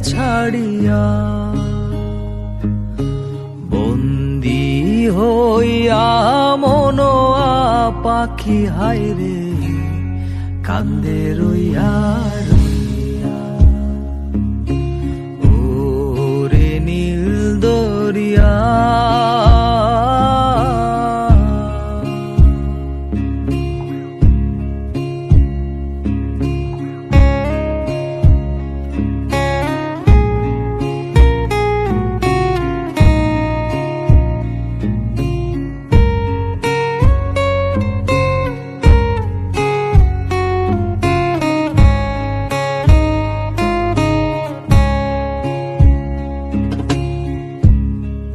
ছাড়িয়া বন্দি হইয়া মন পাখি হাইরে কান্দে রইয়া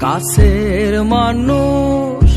কাছের মানুষ।